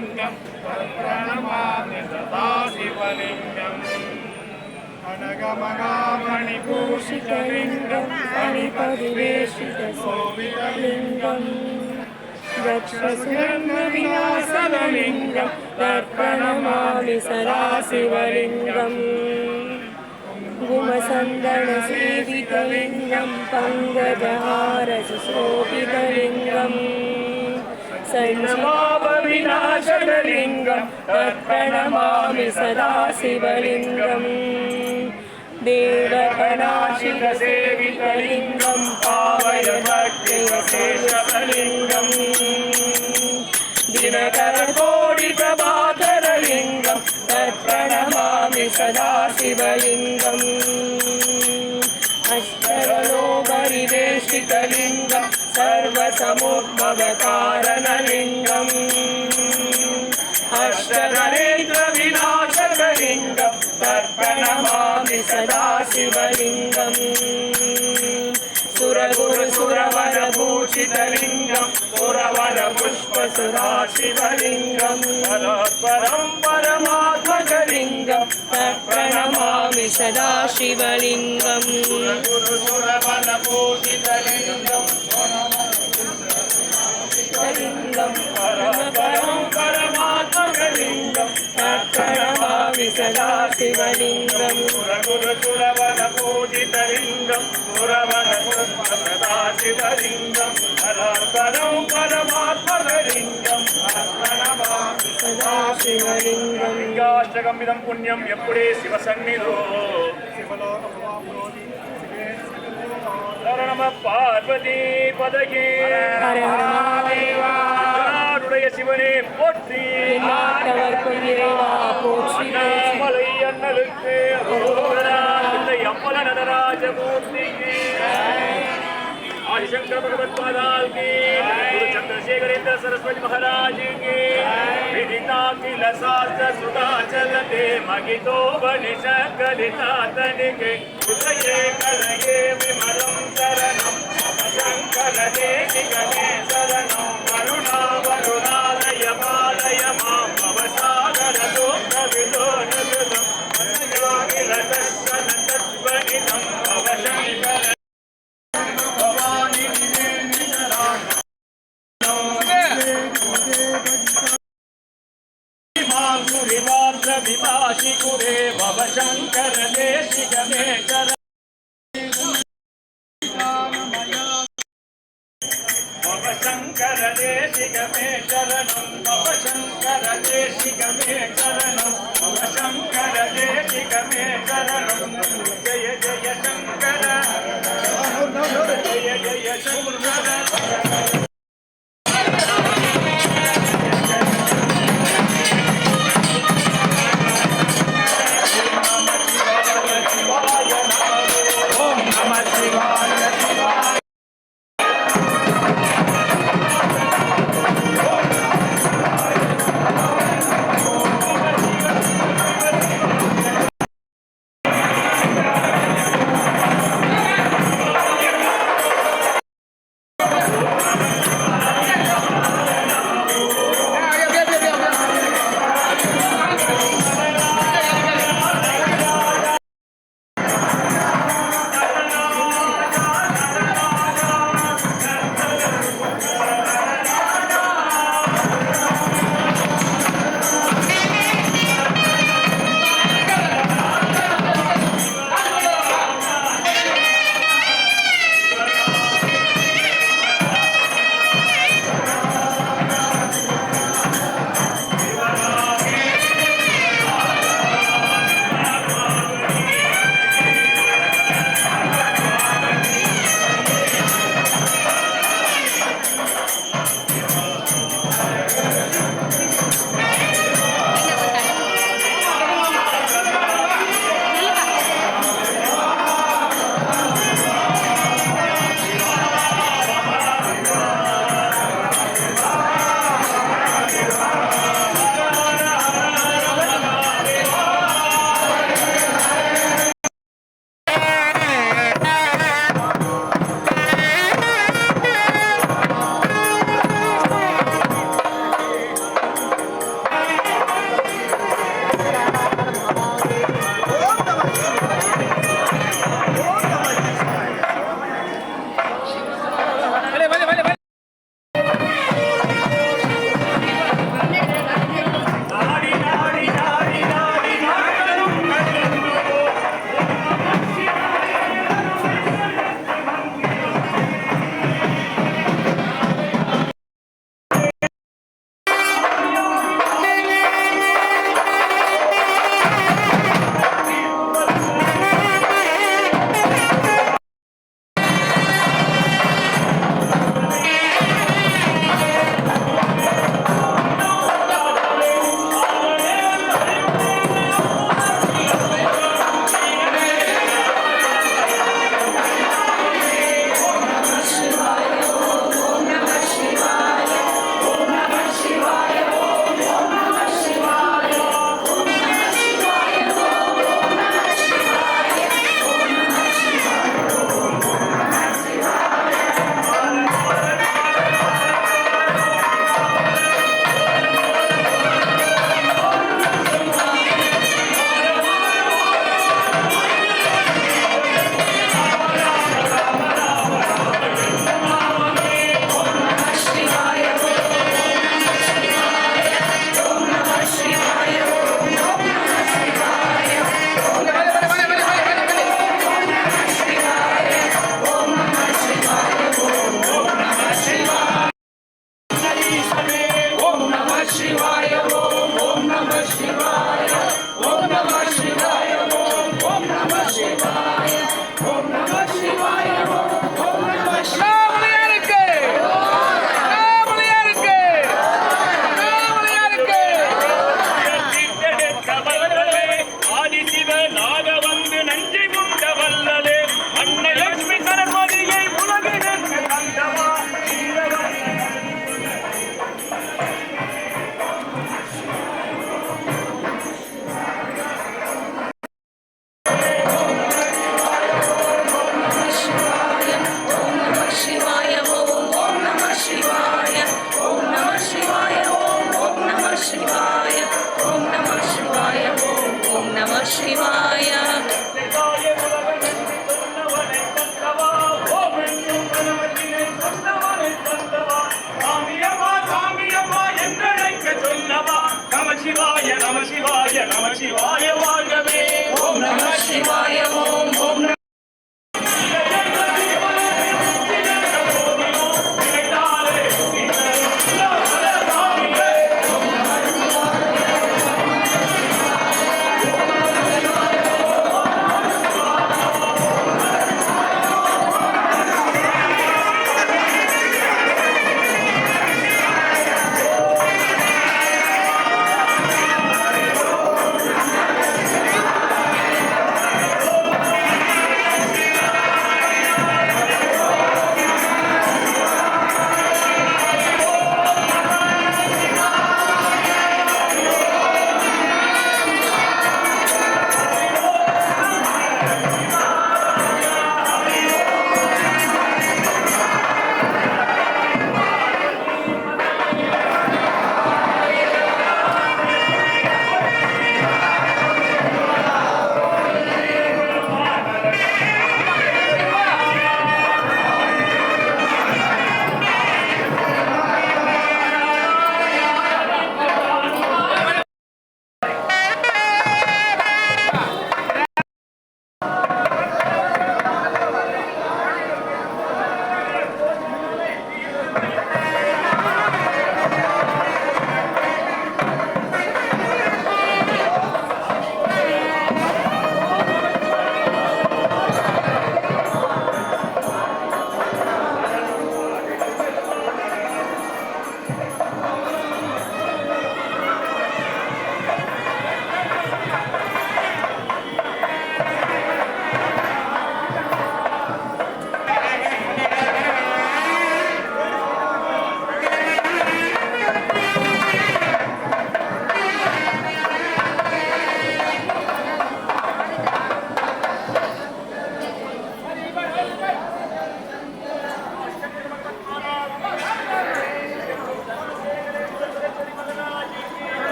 லிங்கம் பிரணமாமி சதா சிவலிங்கம். கனகமகாமணி பூஷிதலிங்கம் மணிபதிவேஷித கோவிதலிங்கம் விநாசதலிங்கம் தர்ப்பணமாமி சதா சிவலிங்கம் குமசந்தனசேவிதலிங்கம் பங்கஜஹாரசுசோபிதலிங்கம் सञ्जीवाविनाशनलिङ्गं तत्प्रणमामि सदा शिवलिङ्गम् देवकणाशिलसेवितलिङ्गं पावय भक्तियशेषलिङ्गम् दिनकरकोटिप्रभाकरलिङ्गं तत्प्रणमामि सदा शिवलिङ्गम् अष्टगलोपरिवेशितलिङ्गं सर्वसमुद्भवकारणलिङ्गम्। अष्टगणेन्द्रविनाशकलिङ्गं तर्पणमामि सदा शिवलिङ्गम् सुरगुरुसुरवरभूषितलिङ्गं सुरवरपुष्पसुराशिवलिङ्गम् परं परमात्मकलिङ्गं तर्पणमामि सदा शिवलिङ्गम् लिङ्गं ஓம் பரமாத்மகலிங்கம் அக்கரமா விசதா சிவலிங்கம் குரகுரகுரவன பூஜிதலிங்கம் குரவன குரபதா சிவலிங்கம் பரம் பரமாத்மகலிங்கம் அக்கரமா விசதா சிவலிங்கம் புண்ணியம் எப்படே சிவசன்னிதோ சிவலோகமாபுரோதி பார்வதி பதகே. ஹர சிவனே போற்றி நாட்டவர்க்கும் இறைவா போற்றி போற்றி அண்ணாமலை அண்ணலுக்கு அரோகரா. இல்லை அம்பல நடராஜமூர்த்திக்கு ஆதிசங்கர பகவத் பாதால் கி குரு चंद्रशेखरेंद्र सरस्वती महाराज की विदिता किल शास्त्र सुधा चलते मगितो बनिश कलिता तनिके उदये कलये विमलं शरणं शङ्कर देशि गणे कुरे भव शङ्कर चर भव शङ्कर देशिक मे चरणं भव शङ्कर देशिक मे चरणं भव शङ्कर देशिक मे चरणं जय जय शङ्कर जय जय शङ्कर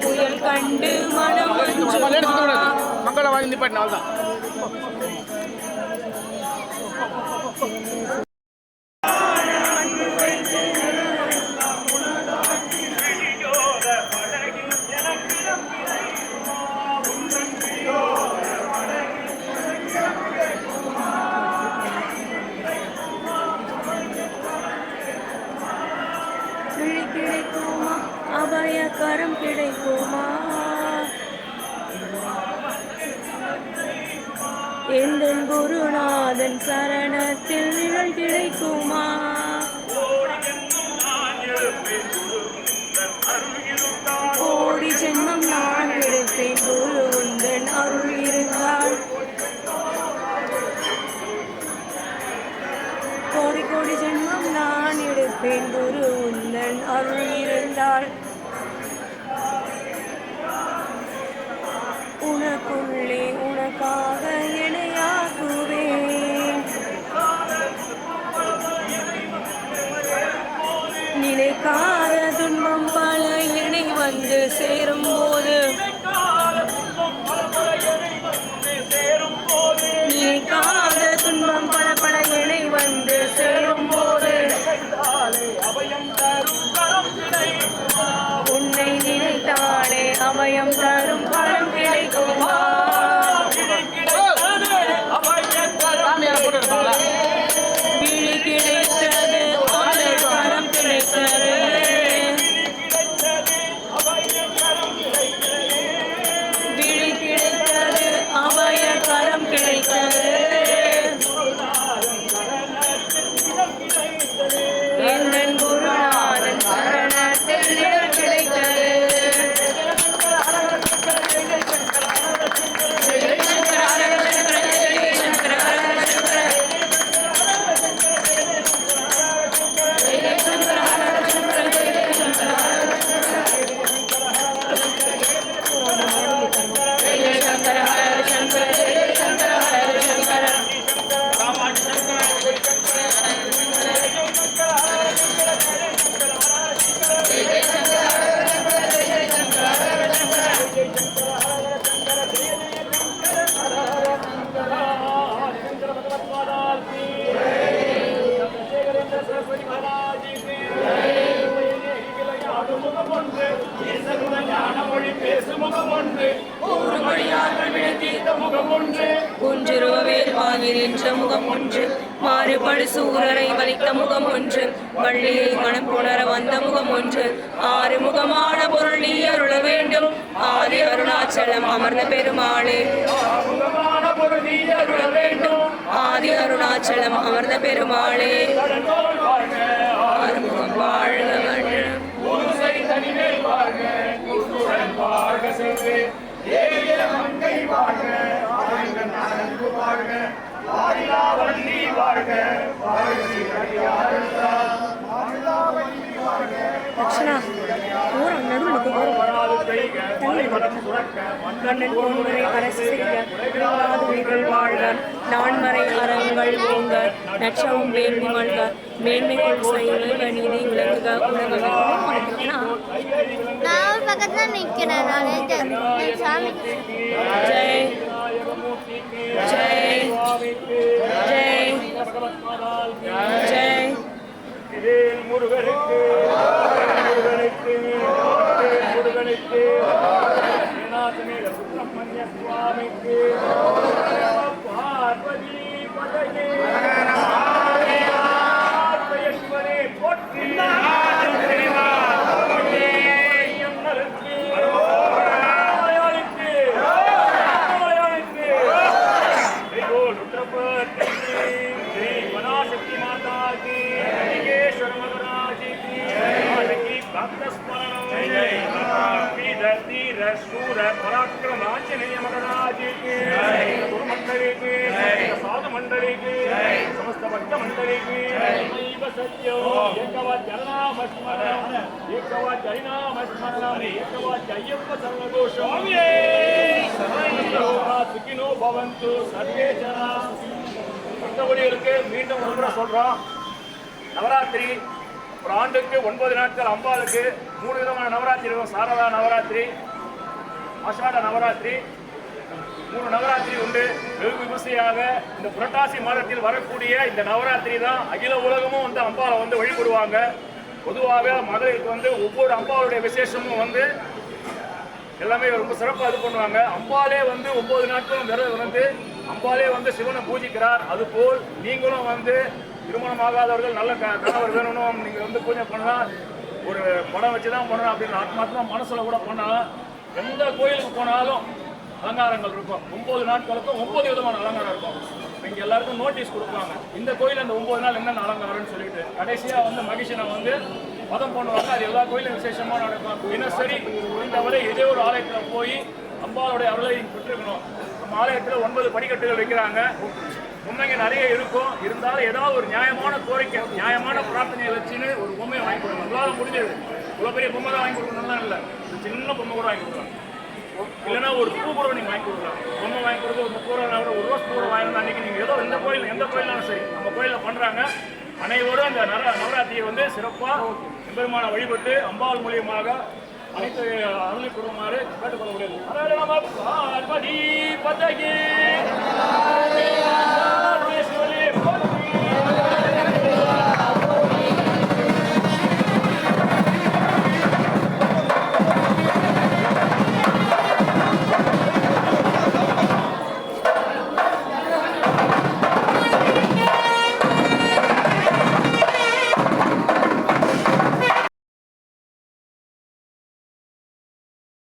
புயல் கண்டு மனம் மங்கள வாழ்ந்து பாட்டு நாள் தான் அருள் இருந்தால் come on. வாயில் என்ற முகம் ஒன்று மாறுபடு சூரரை வலித்த முகம் ஒன்று வள்ளியை மனம் புணர வந்த முகம் ஒன்று. ஆறு முகமான பொருள் நீ அருள வேண்டும். ஆதி அருணாச்சலம் அமர்ந்த பெருமாளே. ஆதி அருணாச்சலம் அமர்ந்த பெருமாளே. ஆறுமுகம் வாழ்க வாழ்க. லக்ஷணா ஊரம் நடுவில் மன்னன் பொன்முறை அரசு விழாதுளிகள் வாழ்க. நான்மறை அறங்கள் ஓங்க. நட்சவும் வேள்வி மல்க மேன்மைக்குள் செய்வ நீதி விளங்குக. உலக நான் பக்கத்துல நிக்கிறேன். நானே ஜெய். ஜெய் ஜெய் ஜெய் ஜெய். வேல் முருகனுக்கு முருகனுக்கு வேல் முருகனுக்கு ஸ்ரீநாதமேல சுப்பிரமணிய சுவாமிக்கு பார்வதி சூர பராக்கிரம ஆஞ்சநேய மகராஜிக்கு குரு மண்டலிக்கு சாது மண்டலிக்கு சமஸ்த பக்த மண்டலிக்கு. சைவ சத்யம் ஏகவா ஜனநாம ஏகவா ஜரிநாம ஸ்மரணம் ஏகவா ஜயப்ப சர்வதோ சுவாமியே. மீண்டும் ஒரு முறை நவராத்திரி ஒரு ஆண்டுக்கு ஒன்பது நாட்கள் அம்பாளுக்கு மூணு விதமான நவராத்திரி சாரதா நவராத்திரி. ஆஷாட நவராத்திரி. மூணு நவராத்திரி உண்டு. வெகு விமர்சையாக இந்த புரட்டாசி மாதத்தில் வரக்கூடிய இந்த நவராத்திரி தான் அகில உலகமும் வந்து அம்பாவை வந்து வழிபடுவாங்க. பொதுவாக மகளிருக்கு வந்து ஒவ்வொரு அம்பாவுடைய விசேஷமும் வந்து எல்லாமே ரொம்ப சிறப்பாக இது பண்ணுவாங்க. அம்பாலே வந்து ஒன்பது நாட்களும் விரதம் வந்து அம்பாலே வந்து சிவனை பூஜிக்கிறார். அதுபோல் நீங்களும் வந்து திருமணம் ஆகாதவர்கள் நல்ல க- கணவர் வேணும்னு நீங்கள் வந்து பூஜை பண்ணலாம். ஒரு படம் வச்சு தான் பண்ணணும் அப்படின்னு ஆத்மாத்மா மனசில் கூட பண்ணலாம். எந்த கோயிலுக்கு போனாலும் அலங்காரங்கள் இருக்கும். ஒன்பது நாட்களுக்கும் ஒன்பது விதமான அலங்காரம் இருக்கும். இங்க எல்லாருக்கும் நோட்டீஸ் கொடுப்பாங்க. இந்த கோயில் அந்த ஒன்பது நாள் என்னென்ன அலங்காரம்னு சொல்லிட்டு. கடைசியா வந்து மகிஷனை வந்து மதம் பண்ணுவாங்க. அது எல்லா கோயிலும் விசேஷமா நடக்கும். தினசரி முடிந்தவரை ஏதோ ஒரு ஆலயத்துல போய் அம்பாளுடைய அருளை பெற்றுக்கணும். நம்ம ஆலயத்துல ஒன்பது படிக்கட்டுகள் வைக்கிறாங்க. பொம்மைங்க நிறைய இருக்கும். இருந்தாலும் ஏதாவது ஒரு நியாயமான கோரிக்கை நியாயமான பிரார்த்தனையை வச்சுன்னு ஒரு பொம்மையை வாங்கி கொடுக்கணும். உங்களால முடிஞ்சது. இவ்வளோ பெரிய பொம்மை தான் வாங்கி கொடுக்கணும்லாம் இல்லை. சின்ன பொம்மை கூட வாங்கி கொடுக்கலாம். இல்லைன்னா ஒரு பூ கூட நீங்கள் வாங்கி கொடுக்கலாம். பொம்மை வாங்கி கொடுத்து ஒரு முப்பது ரூபா கூட ஒரு ரோஸ் பூ கூட வாங்கி அன்றைக்கி நீங்கள் ஏதோ எந்த கோயில் எந்த கோயிலாலும் சரி நம்ம கோயிலில் பண்ணுறாங்க அனைவரும் அந்த நர நவராத்திரியை வந்து சிறப்பாக எம்பெருமான வழிபட்டு அம்பாள் மூலியமாக அனைத்து அருளை கொடுக்குமாறு கேட்டுக்கொள்ள முடியாது